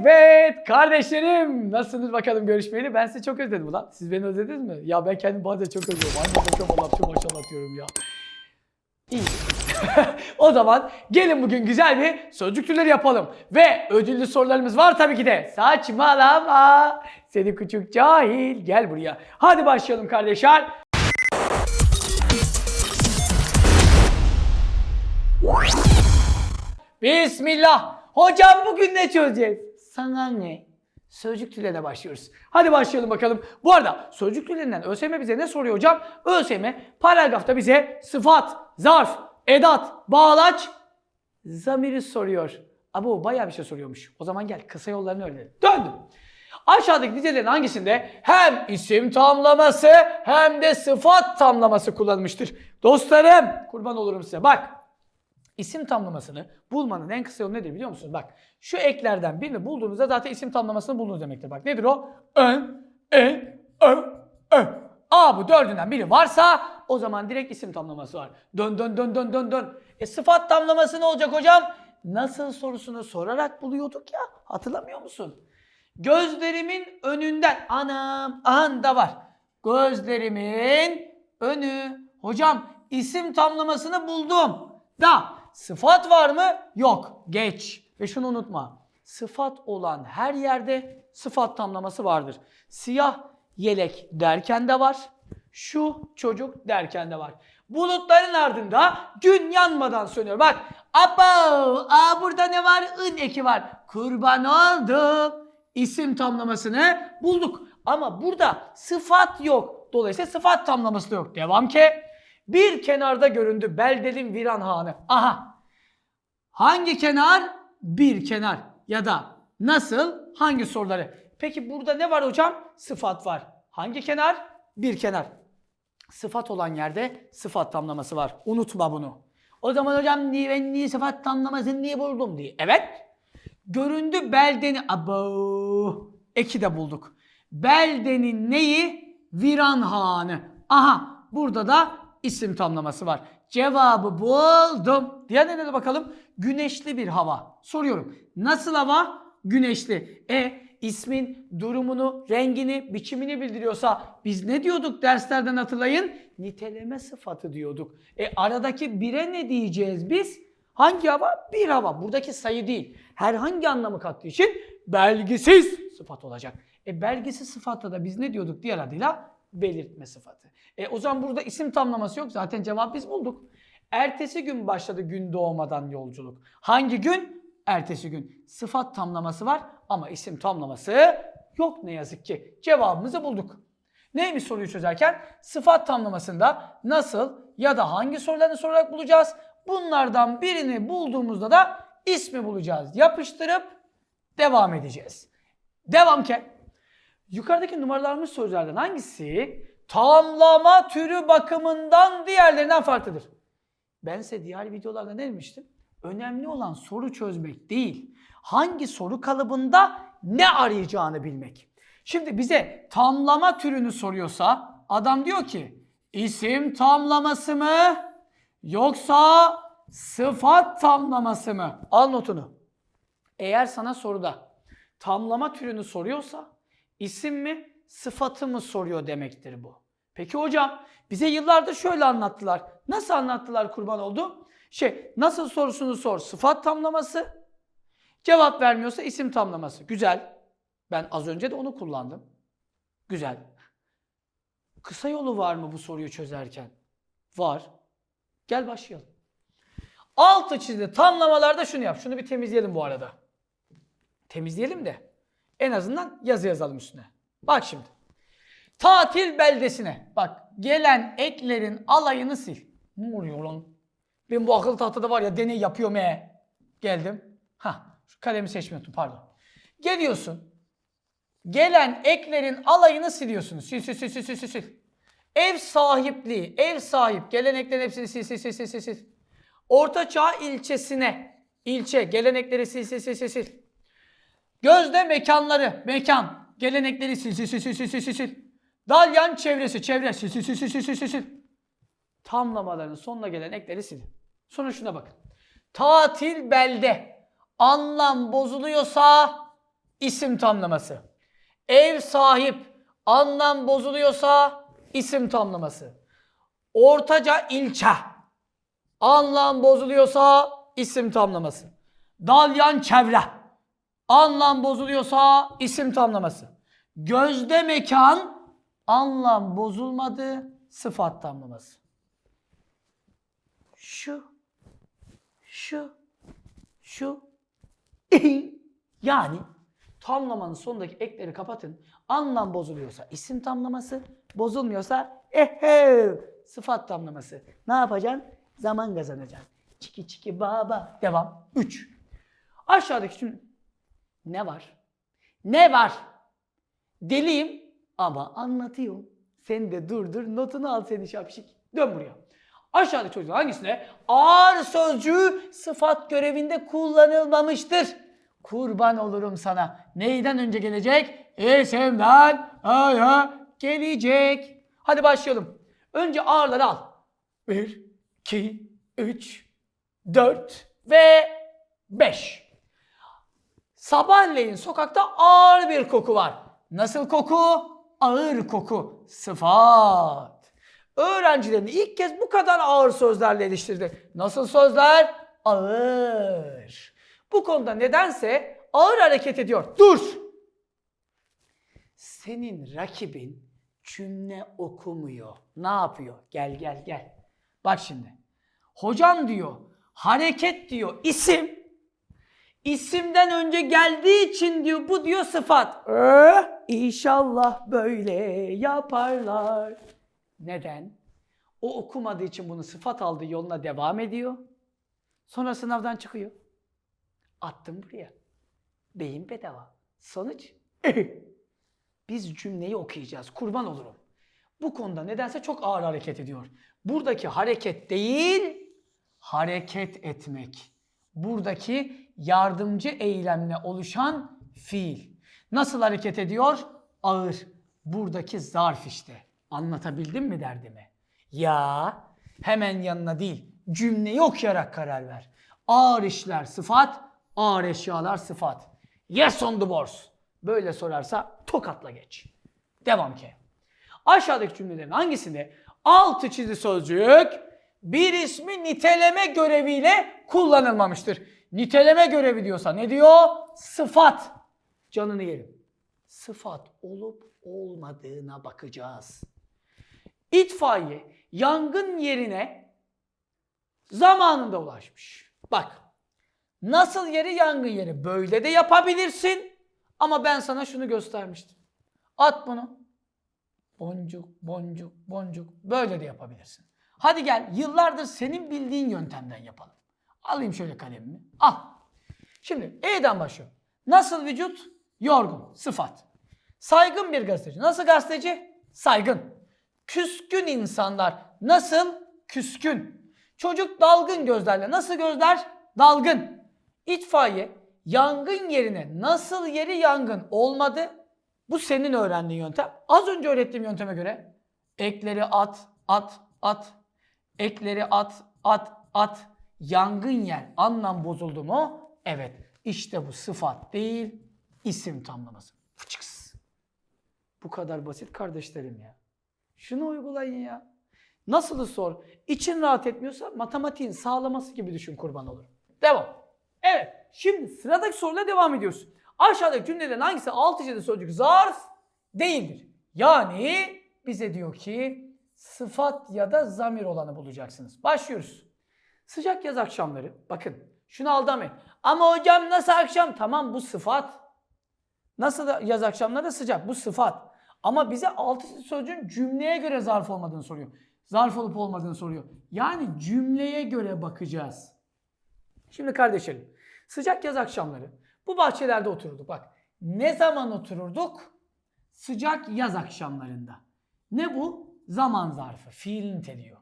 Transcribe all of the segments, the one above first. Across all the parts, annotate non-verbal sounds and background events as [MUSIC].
Evet kardeşlerim nasılsınız bakalım görüşmeyeli ben sizi çok özledim ulan. Siz beni özlediniz mi? Ya ben kendimi bazen çok özlüyorum. Anne bakıyorum Allah'ım maşallah diyorum ya. İyi. [LAUGHS] o zaman gelin bugün güzel bir sözcük türleri yapalım. Ve ödüllü sorularımız var tabii ki de. Saçmalama. Seni küçük cahil. Gel buraya. Hadi başlayalım kardeşler. Bismillah. Hocam bugün ne çözeceğiz? Sana ne? Sözcük türlerine başlıyoruz. Hadi başlayalım bakalım. Bu arada sözcük türlerinden ÖSYM bize ne soruyor hocam? ÖSYM paragrafta bize sıfat, zarf, edat, bağlaç, zamiri soruyor. Ama o bayağı bir şey soruyormuş. O zaman gel kısa yollarını öğrenelim. Döndüm. Aşağıdaki dizelerin hangisinde hem isim tamlaması hem de sıfat tamlaması kullanılmıştır? Dostlarım kurban olurum size. Bak İsim tamlamasını bulmanın en kısa yolu nedir biliyor musunuz? Bak şu eklerden birini bulduğunuzda zaten isim tamlamasını buldunuz demektir. Bak nedir o? Ön, en, ö, ö. A bu dördünden biri varsa o zaman direkt isim tamlaması var. Dön dön dön dön dön dön. E sıfat tamlaması ne olacak hocam? Nasıl sorusunu sorarak buluyorduk ya. Hatırlamıyor musun? Gözlerimin önünden. Anam anda var. Gözlerimin önü. Hocam isim tamlamasını buldum. Da sıfat var mı? Yok. Geç. Ve şunu unutma. Sıfat olan her yerde sıfat tamlaması vardır. Siyah yelek derken de var. Şu çocuk derken de var. Bulutların ardında gün yanmadan sönüyor. Bak. Abo, aa burada ne var? ın eki var. Kurban oldum. İsim tamlamasını bulduk. Ama burada sıfat yok. Dolayısıyla sıfat tamlaması da yok. Devam ki. Bir kenarda göründü Beldel'in viran hanı. Aha. Hangi kenar? Bir kenar. Ya da nasıl? Hangi soruları? Peki burada ne var hocam? Sıfat var. Hangi kenar? Bir kenar. Sıfat olan yerde sıfat tamlaması var. Unutma bunu. O zaman hocam niye ben niye sıfat tamlamasını niye buldum diye. Evet. Göründü beldeni. Abo. Eki de bulduk. Beldenin neyi? Viran hanı. Aha. Burada da isim tamlaması var. Cevabı buldum. Diğerine de bakalım. Güneşli bir hava. Soruyorum. Nasıl hava? Güneşli. E ismin durumunu, rengini, biçimini bildiriyorsa biz ne diyorduk derslerden hatırlayın? Niteleme sıfatı diyorduk. E aradaki bire ne diyeceğiz biz? Hangi hava? Bir hava. Buradaki sayı değil. Herhangi anlamı kattığı için belgisiz sıfat olacak. E belgisiz sıfatta da biz ne diyorduk diğer adıyla? Belirtme sıfatı. E o zaman burada isim tamlaması yok. Zaten cevap biz bulduk. Ertesi gün başladı gün doğmadan yolculuk. Hangi gün? Ertesi gün. Sıfat tamlaması var ama isim tamlaması yok ne yazık ki. Cevabımızı bulduk. Neymiş soruyu çözerken? Sıfat tamlamasında nasıl ya da hangi sorularını sorarak bulacağız? Bunlardan birini bulduğumuzda da ismi bulacağız. Yapıştırıp devam edeceğiz. Devam ki. Yukarıdaki numaralanmış sözlerden hangisi tamlama türü bakımından diğerlerinden farklıdır? Ben size diğer videolarda ne demiştim? Önemli olan soru çözmek değil. Hangi soru kalıbında ne arayacağını bilmek. Şimdi bize tamlama türünü soruyorsa adam diyor ki isim tamlaması mı yoksa sıfat tamlaması mı? Al notunu. Eğer sana soruda tamlama türünü soruyorsa isim mi sıfatı mı soruyor demektir bu. Peki hocam bize yıllardır şöyle anlattılar. Nasıl anlattılar kurban oldu? Şey nasıl sorusunu sor sıfat tamlaması. Cevap vermiyorsa isim tamlaması. Güzel. Ben az önce de onu kullandım. Güzel. Kısa yolu var mı bu soruyu çözerken? Var. Gel başlayalım. Altı çizili tamlamalarda şunu yap. Şunu bir temizleyelim bu arada. Temizleyelim de en azından yazı yazalım üstüne. Bak şimdi. Tatil beldesine. Bak gelen eklerin alayını sil. Ne oluyor lan? Ben bu akıl tahtada var ya deney yapıyorum he. Geldim. Ha, şu kalemi seçmiyordum pardon. Geliyorsun. Gelen eklerin alayını siliyorsunuz. Sil sil sil sil sil sil. Ev sahipliği, ev sahip, gelen eklerin hepsini sil sil sil sil. sil. Ortaçağ ilçesine, ilçe, gelenekleri sil sil sil sil sil. Gözde mekanları, mekan, gelenekleri sil sil sil sil sil sil sil. sil. Dalyan çevresi, çevre sil sil sil sil sil sil sil. sil. Tamlamaların sonuna gelen ekleri silin. Sonra şuna bakın. Tatil belde. Anlam bozuluyorsa isim tamlaması. Ev sahip anlam bozuluyorsa isim tamlaması. Ortaca ilçe anlam bozuluyorsa isim tamlaması. Dalyan çevre anlam bozuluyorsa isim tamlaması. Gözde mekan anlam bozulmadı sıfat tamlaması. Şu şu şu [LAUGHS] yani tamlamanın sonundaki ekleri kapatın. Anlam bozuluyorsa isim tamlaması, bozulmuyorsa ehe sıfat tamlaması. Ne yapacaksın? Zaman kazanacaksın. Çiki çiki baba. Devam. 3. Aşağıdaki şimdi ne var? Ne var? Deliyim ama anlatıyorum. Sen de dur dur notunu al seni şapşik. Dön buraya. Aşağıdaki çocuklar hangisinde ağır sözcüğü sıfat görevinde kullanılmamıştır? Kurban olurum sana. Neyden önce gelecek? İsimden aya gelecek. Hadi başlayalım. Önce ağırları al. 1, 2, 3, 4 ve 5. Sabahleyin sokakta ağır bir koku var. Nasıl koku? Ağır koku. Sıfat. Öğrencilerini ilk kez bu kadar ağır sözlerle eleştirdi. Nasıl sözler? Ağır. Bu konuda nedense ağır hareket ediyor. Dur! Senin rakibin cümle okumuyor. Ne yapıyor? Gel gel gel. Bak şimdi. Hocam diyor, hareket diyor, isim. İsimden önce geldiği için diyor bu diyor sıfat. Ee, inşallah böyle yaparlar. Neden? O okumadığı için bunu sıfat aldığı yoluna devam ediyor. Sonra sınavdan çıkıyor. Attım buraya. Beyin bedava. Sonuç? [LAUGHS] Biz cümleyi okuyacağız. Kurban olurum. Bu konuda nedense çok ağır hareket ediyor. Buradaki hareket değil, hareket etmek. Buradaki yardımcı eylemle oluşan fiil. Nasıl hareket ediyor? Ağır. Buradaki zarf işte. Anlatabildim mi derdimi? Ya hemen yanına değil, cümleyi okuyarak karar ver. Ağır işler sıfat, ağır eşyalar sıfat. Yes on the boards. Böyle sorarsa tokatla geç. Devam ki. Aşağıdaki cümlelerin hangisinde altı çizili sözcük bir ismi niteleme göreviyle kullanılmamıştır? Niteleme görevi diyorsa ne diyor? Sıfat. Canını yerim. Sıfat olup olmadığına bakacağız. İtfaiye yangın yerine zamanında ulaşmış. Bak nasıl yeri yangın yeri böyle de yapabilirsin ama ben sana şunu göstermiştim. At bunu. Boncuk, boncuk, boncuk böyle de yapabilirsin. Hadi gel yıllardır senin bildiğin yöntemden yapalım. Alayım şöyle kalemimi. Al. Şimdi E'den başlıyorum. Nasıl vücut? Yorgun. Sıfat. Saygın bir gazeteci. Nasıl gazeteci? Saygın. Küskün insanlar. Nasıl? Küskün. Çocuk dalgın gözlerle. Nasıl gözler? Dalgın. İtfaiye yangın yerine nasıl yeri yangın olmadı? Bu senin öğrendiğin yöntem. Az önce öğrettiğim yönteme göre ekleri at, at, at. Ekleri at, at, at. Yangın yer. Anlam bozuldu mu? Evet. İşte bu sıfat değil, isim tamlaması. Fıçıks. Bu kadar basit kardeşlerim ya. Şunu uygulayın ya. Nasıl sor? İçin rahat etmiyorsa matematiğin sağlaması gibi düşün kurban olur. Devam. Evet. Şimdi sıradaki soruyla devam ediyoruz. Aşağıdaki cümlelerin hangisi alt içinde sözcük zarf değildir? Yani bize diyor ki sıfat ya da zamir olanı bulacaksınız. Başlıyoruz. Sıcak yaz akşamları. Bakın şunu aldamayın. Ama hocam nasıl akşam? Tamam bu sıfat. Nasıl da yaz akşamları sıcak? Bu sıfat. Ama bize altı sözcüğün cümleye göre zarf olmadığını soruyor. Zarf olup olmadığını soruyor. Yani cümleye göre bakacağız. Şimdi kardeşlerim, sıcak yaz akşamları bu bahçelerde otururduk. Bak, ne zaman otururduk? Sıcak yaz akşamlarında. Ne bu? Zaman zarfı, fiil niteliyor.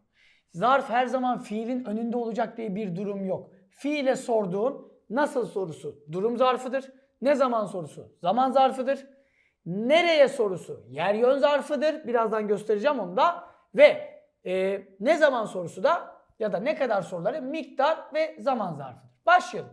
Zarf her zaman fiilin önünde olacak diye bir durum yok. Fiile sorduğun nasıl sorusu durum zarfıdır. Ne zaman sorusu zaman zarfıdır. Nereye sorusu yer yön zarfıdır. Birazdan göstereceğim onu da. Ve e, ne zaman sorusu da ya da ne kadar soruları miktar ve zaman zarfıdır. Başlayalım.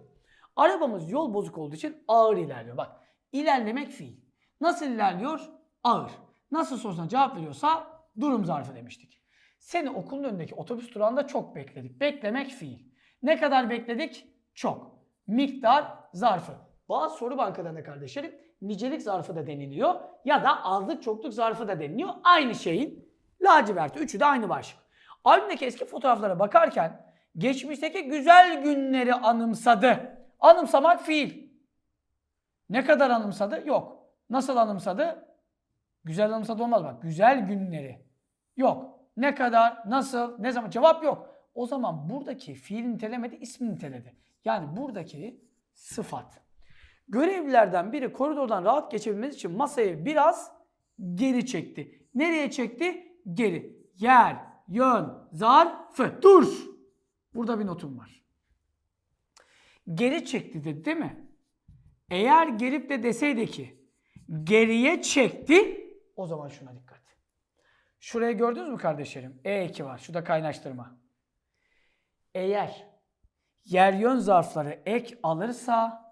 Arabamız yol bozuk olduğu için ağır ilerliyor. Bak İlerlemek fiil. Nasıl ilerliyor? Ağır. Nasıl sorusuna cevap veriyorsa durum zarfı demiştik. Seni okulun önündeki otobüs durağında çok bekledik. Beklemek fiil. Ne kadar bekledik? Çok. Miktar zarfı. Bazı soru bankalarında kardeşlerim nicelik zarfı da deniliyor ya da azlık çokluk zarfı da deniliyor. Aynı şeyin laciverti. Üçü de aynı başlık. Albümdeki eski fotoğraflara bakarken geçmişteki güzel günleri anımsadı. Anımsamak fiil. Ne kadar anımsadı? Yok. Nasıl anımsadı? Güzel anımsadı olmaz bak. Güzel günleri. Yok. Ne kadar, nasıl, ne zaman? Cevap yok. O zaman buradaki fiil nitelemedi, ismi niteledi. Yani buradaki sıfat. Görevlilerden biri koridordan rahat geçebilmesi için masayı biraz geri çekti. Nereye çekti? Geri. Yer, yön, zarfı. Dur. Burada bir notum var. Geri çekti dedi değil mi? Eğer gelip de deseydi ki geriye çekti o zaman şuna dikkat. Şurayı gördünüz mü kardeşlerim? E2 var. Şurada kaynaştırma. Eğer yer yön zarfları ek alırsa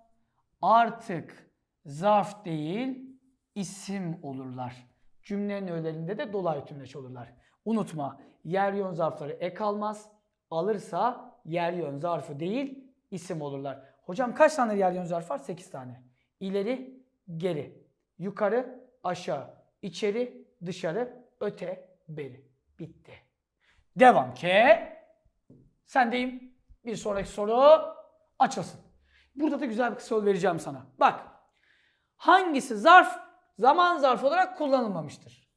artık zarf değil isim olurlar. Cümlenin öğelerinde de dolaylı tümleç olurlar. Unutma yer yön zarfları ek almaz. Alırsa yer yön zarfı değil isim olurlar. Hocam kaç tane yer yön zarf var? 8 tane. İleri, geri, yukarı, aşağı, içeri, dışarı, öte, beri. Bitti. Devam ki. Sendeyim. Bir sonraki soru açılsın. Burada da güzel bir soru vereceğim sana. Bak. Hangisi zarf zaman zarfı olarak kullanılmamıştır?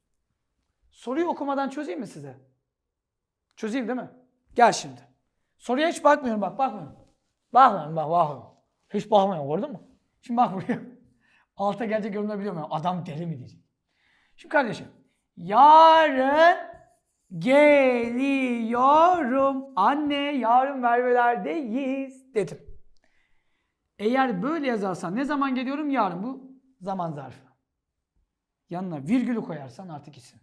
Soruyu okumadan çözeyim mi size? Çözeyim değil mi? Gel şimdi. Soruya hiç bakmıyorum bak bakmıyorum. Bakmıyorum bak bakmıyorum. Hiç bakmıyorum gördün mü? Şimdi bak buraya. [LAUGHS] Alta gelecek yorumda biliyor muyum? Adam deli mi diyecek. Şimdi kardeşim. Yarın geliyorum. Anne yarın vermelerdeyiz dedim. Eğer böyle yazarsan ne zaman geliyorum? Yarın. Bu zaman zarfı. Yanına virgülü koyarsan artık isim.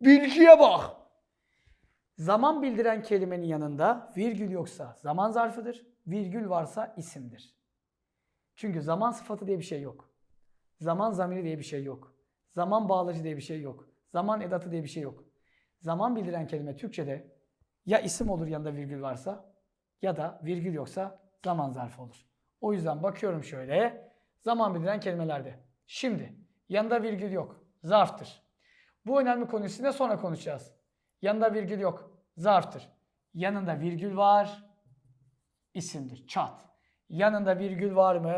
Bilgiye bak. Zaman bildiren kelimenin yanında virgül yoksa zaman zarfıdır. Virgül varsa isimdir. Çünkü zaman sıfatı diye bir şey yok. Zaman zamiri diye bir şey yok. Zaman bağlacı diye bir şey yok. Zaman edatı diye bir şey yok. Zaman bildiren kelime Türkçe'de ya isim olur yanında virgül varsa ya da virgül yoksa zaman zarfı olur. O yüzden bakıyorum şöyle zaman bildiren kelimelerde. Şimdi yanında virgül yok. Zarftır. Bu önemli konu üstünde sonra konuşacağız. Yanında virgül yok. Zarftır. Yanında virgül var. isimdir. Çat. Yanında virgül var mı?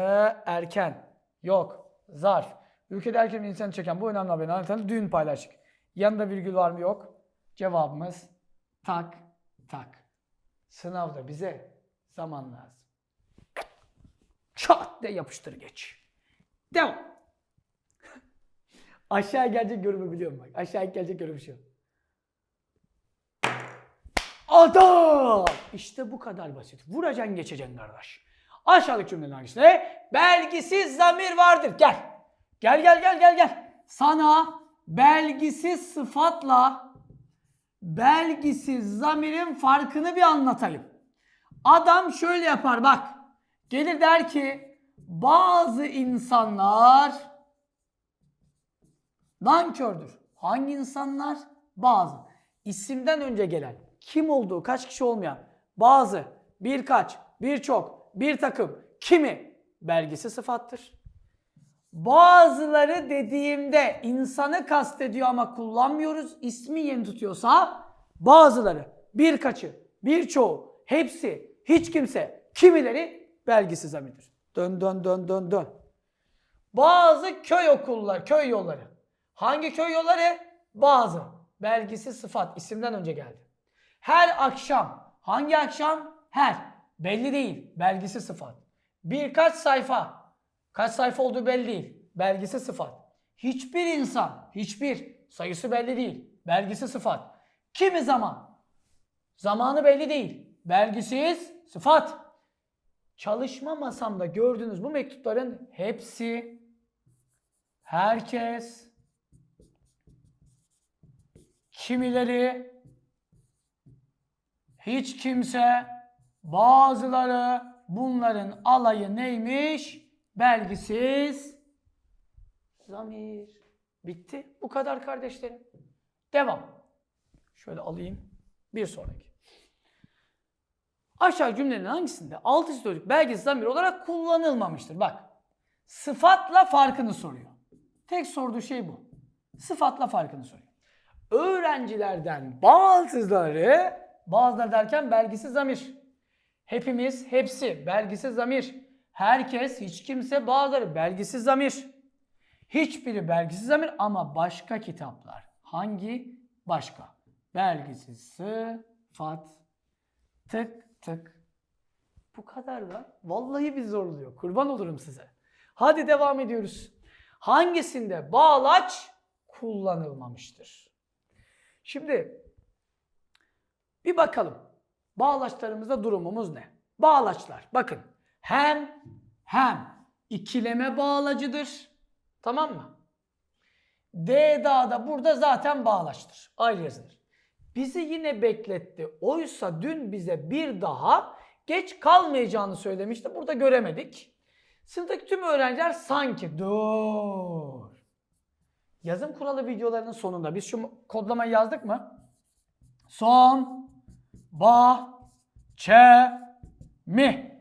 Erken. Yok. Zarf. Ülkede erken insanı çeken bu önemli haberin anlatan dün paylaştık. Yanında virgül var mı? Yok. Cevabımız tak tak. Sınavda bize zaman lazım. Çat de yapıştır geç. Devam. [LAUGHS] Aşağı gelecek yorumu biliyorum bak. Aşağı gelecek yorum şu. Adam! İşte bu kadar basit. Vuracaksın geçeceksin kardeş. Aşağıdaki cümlenin hangisinde belgisiz zamir vardır? Gel. Gel gel gel gel gel. Sana belgisiz sıfatla belgisiz zamirin farkını bir anlatayım. Adam şöyle yapar bak. Gelir der ki bazı insanlar nankördür. Hangi insanlar? Bazı. İsimden önce gelen, kim olduğu, kaç kişi olmayan, bazı, birkaç, birçok, bir takım, kimi belgisi sıfattır. Bazıları dediğimde insanı kastediyor ama kullanmıyoruz. ismi yeni tutuyorsa bazıları, birkaçı, birçoğu, hepsi, hiç kimse, kimileri belgisiz zamirdir. Dön dön dön dön dön. Bazı köy okulları, köy yolları. Hangi köy yolları? Bazı. Belgisi sıfat isimden önce geldi. Her akşam. Hangi akşam? Her. Belli değil. Belgisi sıfat. Birkaç sayfa. Kaç sayfa olduğu belli değil. Belgisi sıfat. Hiçbir insan. Hiçbir. Sayısı belli değil. Belgisi sıfat. Kimi zaman? Zamanı belli değil. Belgisiz sıfat. Çalışma masamda gördüğünüz bu mektupların hepsi herkes kimileri hiç kimse bazıları Bunların alayı neymiş? Belgisiz zamir. Bitti. Bu kadar kardeşlerim. Devam. Şöyle alayım. Bir sonraki. Aşağı cümlenin hangisinde altı sözcük belgesiz zamir olarak kullanılmamıştır? Bak. Sıfatla farkını soruyor. Tek sorduğu şey bu. Sıfatla farkını soruyor. Öğrencilerden bazıları, bazıları derken belgisiz zamir. Hepimiz, hepsi belgisiz zamir. Herkes, hiç kimse, bazıları belgisiz zamir. Hiçbiri belgisiz zamir ama başka kitaplar. Hangi? Başka. Belgisiz sıfat. Tık tık. Bu kadar da. Vallahi bir zorluyor. Kurban olurum size. Hadi devam ediyoruz. Hangisinde bağlaç kullanılmamıştır? Şimdi bir bakalım. Bağlaçlarımızda durumumuz ne? Bağlaçlar bakın hem hem ikileme bağlacıdır. Tamam mı? D da burada zaten bağlaçtır. Ayrı yazılır. Bizi yine bekletti. Oysa dün bize bir daha geç kalmayacağını söylemişti. Burada göremedik. Sınıftaki tüm öğrenciler sanki dur. Yazım kuralı videolarının sonunda biz şu kodlamayı yazdık mı? Son ba çe mi.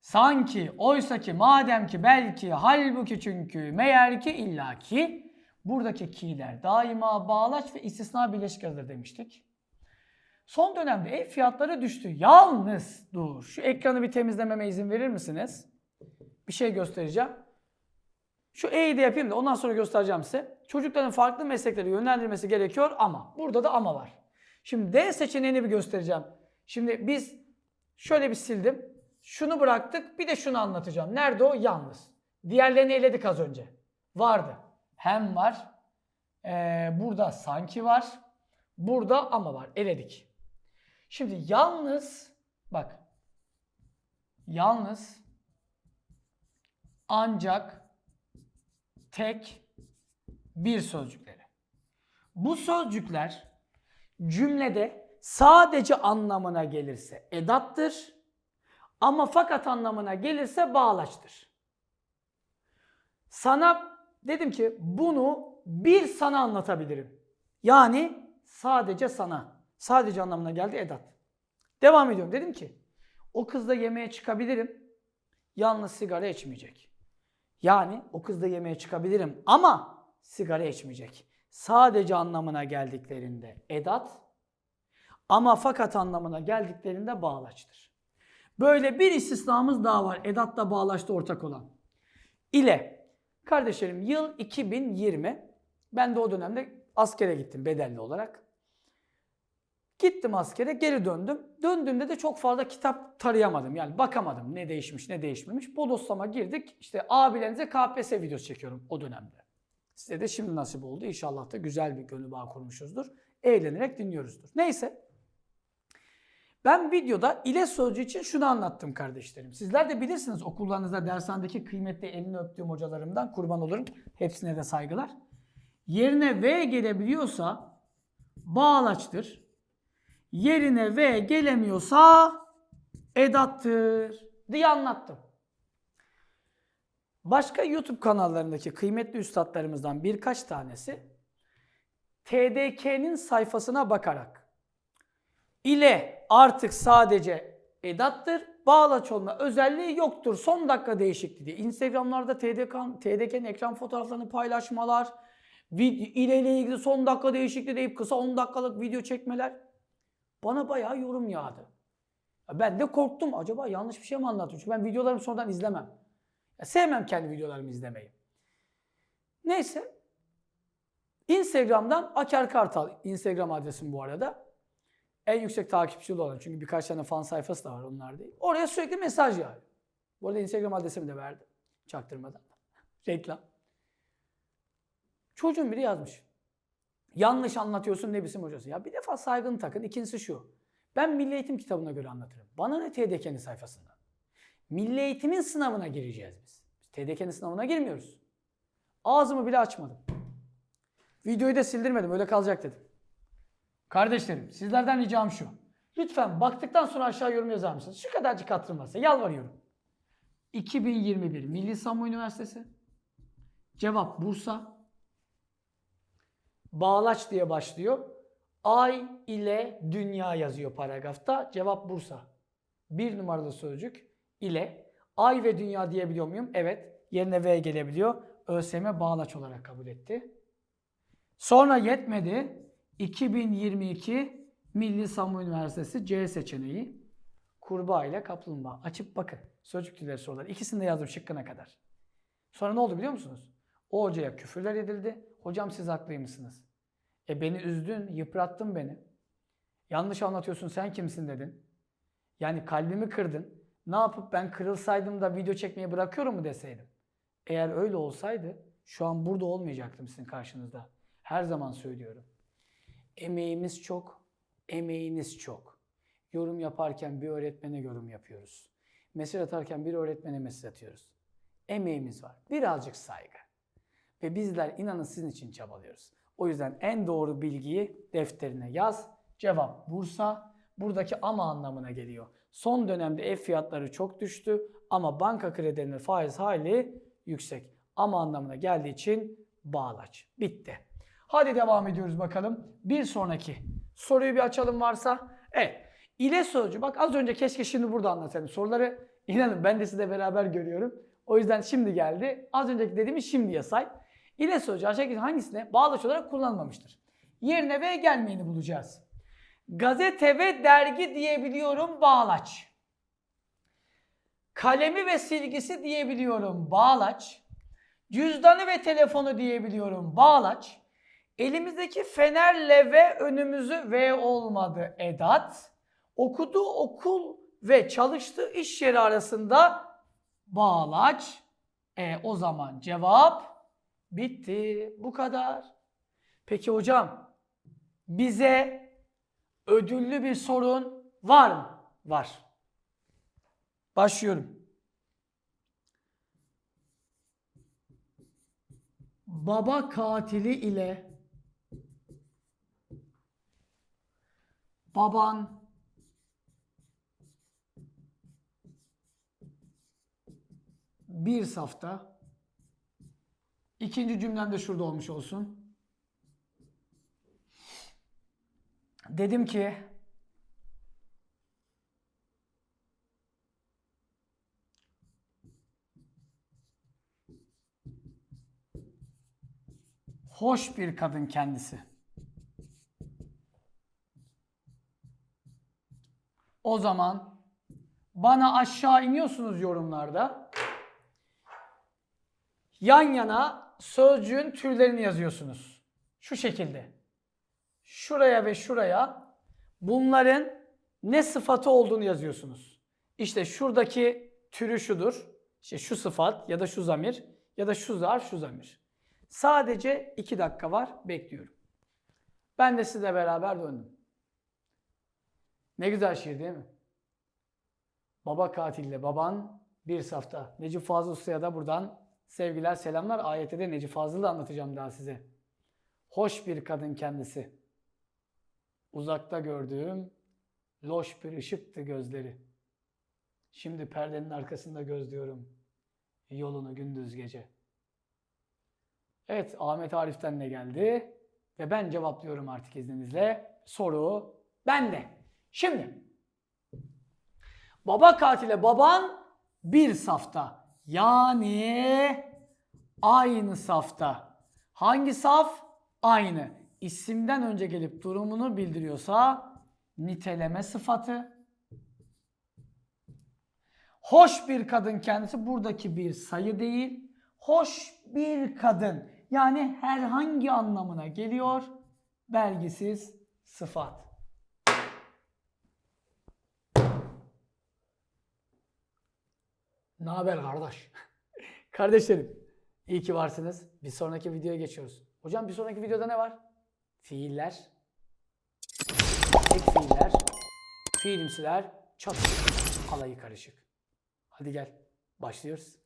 Sanki, oysa ki, madem ki, belki, halbuki, çünkü, meğer ki, illaki buradaki ki'ler daima bağlaç ve istisna birleşik yazılır demiştik. Son dönemde ev fiyatları düştü. Yalnız dur. Şu ekranı bir temizlememe izin verir misiniz? Bir şey göstereceğim. Şu E'yi de yapayım da ondan sonra göstereceğim size. Çocukların farklı mesleklere yönlendirmesi gerekiyor ama burada da ama var. Şimdi D seçeneğini bir göstereceğim. Şimdi biz şöyle bir sildim. Şunu bıraktık. Bir de şunu anlatacağım. Nerede o? Yalnız. Diğerlerini eledik az önce. Vardı. Hem var. Ee, burada sanki var. Burada ama var. Eledik. Şimdi yalnız bak. Yalnız ancak tek bir sözcükleri. Bu sözcükler cümlede sadece anlamına gelirse edattır ama fakat anlamına gelirse bağlaçtır. Sana dedim ki bunu bir sana anlatabilirim. Yani sadece sana. Sadece anlamına geldi edat. Devam ediyorum. Dedim ki o kızla yemeğe çıkabilirim. Yalnız sigara içmeyecek. Yani o kızla yemeğe çıkabilirim ama sigara içmeyecek. Sadece anlamına geldiklerinde edat ama fakat anlamına geldiklerinde bağlaçtır. Böyle bir istisnamız daha var. Edatla bağlaçta ortak olan. İle. Kardeşlerim yıl 2020. Ben de o dönemde askere gittim bedelli olarak. Gittim askere geri döndüm. Döndüğümde de çok fazla kitap tarayamadım. Yani bakamadım ne değişmiş ne değişmemiş. Bodoslama girdik. İşte abilerinize KPSS videosu çekiyorum o dönemde. Size de şimdi nasip oldu. İnşallah da güzel bir gönül bağı kurmuşuzdur. Eğlenerek dinliyoruzdur. Neyse. Ben videoda ile sözcüğü için şunu anlattım kardeşlerim. Sizler de bilirsiniz okullarınızda dershanedeki kıymetli elini öptüğüm hocalarımdan kurban olurum. Hepsine de saygılar. Yerine V gelebiliyorsa bağlaçtır. Yerine V gelemiyorsa edattır diye anlattım. Başka YouTube kanallarındaki kıymetli üstadlarımızdan birkaç tanesi TDK'nin sayfasına bakarak ile artık sadece edattır, bağlaç olma özelliği yoktur. Son dakika değişikliği. Instagram'larda TDK, TDK'nin ekran fotoğraflarını paylaşmalar, vid- ile ile ilgili son dakika değişikliği deyip kısa 10 dakikalık video çekmeler bana bayağı yorum yağdı. Ya Ben de korktum. Acaba yanlış bir şey mi anlatıyorum? Çünkü ben videolarımı sonradan izlemem. Ya sevmem kendi videolarımı izlemeyi. Neyse. Instagram'dan Aker Kartal. Instagram adresim bu arada. En yüksek takipçili olan. Çünkü birkaç tane fan sayfası da var onlar değil. Oraya sürekli mesaj yağıyor. Bu arada Instagram adresimi de verdim. Çaktırmadan. [LAUGHS] Reklam. Çocuğun biri yazmış. Yanlış anlatıyorsun ne biçim hocası. Ya bir defa saygını takın. İkincisi şu. Ben Milli Eğitim kitabına göre anlatırım. Bana ne TDK'nin sayfasında. Milli Eğitim'in sınavına gireceğiz biz. Biz TDK'nin sınavına girmiyoruz. Ağzımı bile açmadım. Videoyu da sildirmedim. Öyle kalacak dedim. Kardeşlerim sizlerden ricam şu. Lütfen baktıktan sonra aşağı yorum yazar mısınız? Şu kadarcık hatırım varsa yalvarıyorum. 2021 Milli Savunma Üniversitesi. Cevap Bursa. Bağlaç diye başlıyor. Ay ile dünya yazıyor paragrafta. Cevap Bursa. Bir numaralı sözcük ile ay ve dünya diyebiliyor muyum? Evet. Yerine V gelebiliyor. ÖSYM bağlaç olarak kabul etti. Sonra yetmedi. 2022 Milli Savunma Üniversitesi C seçeneği. Kurbağa ile kaplumbağa. Açıp bakın. Sözcük türleri soruları. İkisini de yazdım şıkkına kadar. Sonra ne oldu biliyor musunuz? O hocaya küfürler edildi. Hocam siz haklıymışsınız. E beni üzdün, yıprattın beni. Yanlış anlatıyorsun sen kimsin dedin. Yani kalbimi kırdın. Ne yapıp ben kırılsaydım da video çekmeyi bırakıyorum mu deseydim. Eğer öyle olsaydı şu an burada olmayacaktım sizin karşınızda. Her zaman söylüyorum. Emeğimiz çok, emeğiniz çok. Yorum yaparken bir öğretmene yorum yapıyoruz. Mesaj atarken bir öğretmene mesaj atıyoruz. Emeğimiz var. Birazcık saygı. Ve bizler inanın sizin için çabalıyoruz. O yüzden en doğru bilgiyi defterine yaz. Cevap Bursa. Buradaki ama anlamına geliyor. Son dönemde ev fiyatları çok düştü ama banka kredilerinin faiz hali yüksek. Ama anlamına geldiği için bağlaç. Bitti. Hadi devam ediyoruz bakalım. Bir sonraki soruyu bir açalım varsa. Evet. İle sözcüğü. Bak az önce keşke şimdi burada anlatayım. Soruları inanın ben de sizle beraber görüyorum. O yüzden şimdi geldi. Az önceki dediğimiz şimdiye say. İle sözcüğü aşağıdaki hangisine bağlaç olarak kullanılmamıştır? Yerine ve gelmeyeni bulacağız. Gazete ve dergi diyebiliyorum bağlaç. Kalemi ve silgisi diyebiliyorum bağlaç. Cüzdanı ve telefonu diyebiliyorum bağlaç. Elimizdeki fenerle ve önümüzü ve olmadı edat. Okuduğu okul ve çalıştığı iş yeri arasında bağlaç. E o zaman cevap bitti. Bu kadar. Peki hocam bize ödüllü bir sorun var mı? Var. Başlıyorum. Baba katili ile baban bir safta ikinci cümlem de şurada olmuş olsun. Dedim ki hoş bir kadın kendisi. O zaman bana aşağı iniyorsunuz yorumlarda. Yan yana sözcüğün türlerini yazıyorsunuz. Şu şekilde. Şuraya ve şuraya bunların ne sıfatı olduğunu yazıyorsunuz. İşte şuradaki türü şudur. İşte şu sıfat ya da şu zamir ya da şu zarf şu zamir. Sadece iki dakika var. Bekliyorum. Ben de sizle beraber döndüm. Ne güzel şiir değil mi? Baba katille baban bir safta. Necip Fazıl Usta'ya da buradan sevgiler selamlar. Ayette de Necip Fazıl'ı anlatacağım daha size. Hoş bir kadın kendisi. Uzakta gördüğüm loş bir ışıktı gözleri. Şimdi perdenin arkasında gözlüyorum yolunu gündüz gece. Evet Ahmet Arif'ten ne geldi? Ve ben cevaplıyorum artık izninizle. Soru bende. Şimdi baba katile baban bir safta. Yani aynı safta. Hangi saf? Aynı. İsimden önce gelip durumunu bildiriyorsa niteleme sıfatı. Hoş bir kadın kendisi buradaki bir sayı değil. Hoş bir kadın yani herhangi anlamına geliyor. Belgisiz sıfat. Ne haber kardeş? [LAUGHS] Kardeşlerim, iyi ki varsınız. Bir sonraki videoya geçiyoruz. Hocam bir sonraki videoda ne var? Fiiller, tek fiiller, fiilimsiler, çatışık, alayı karışık. Hadi gel, başlıyoruz.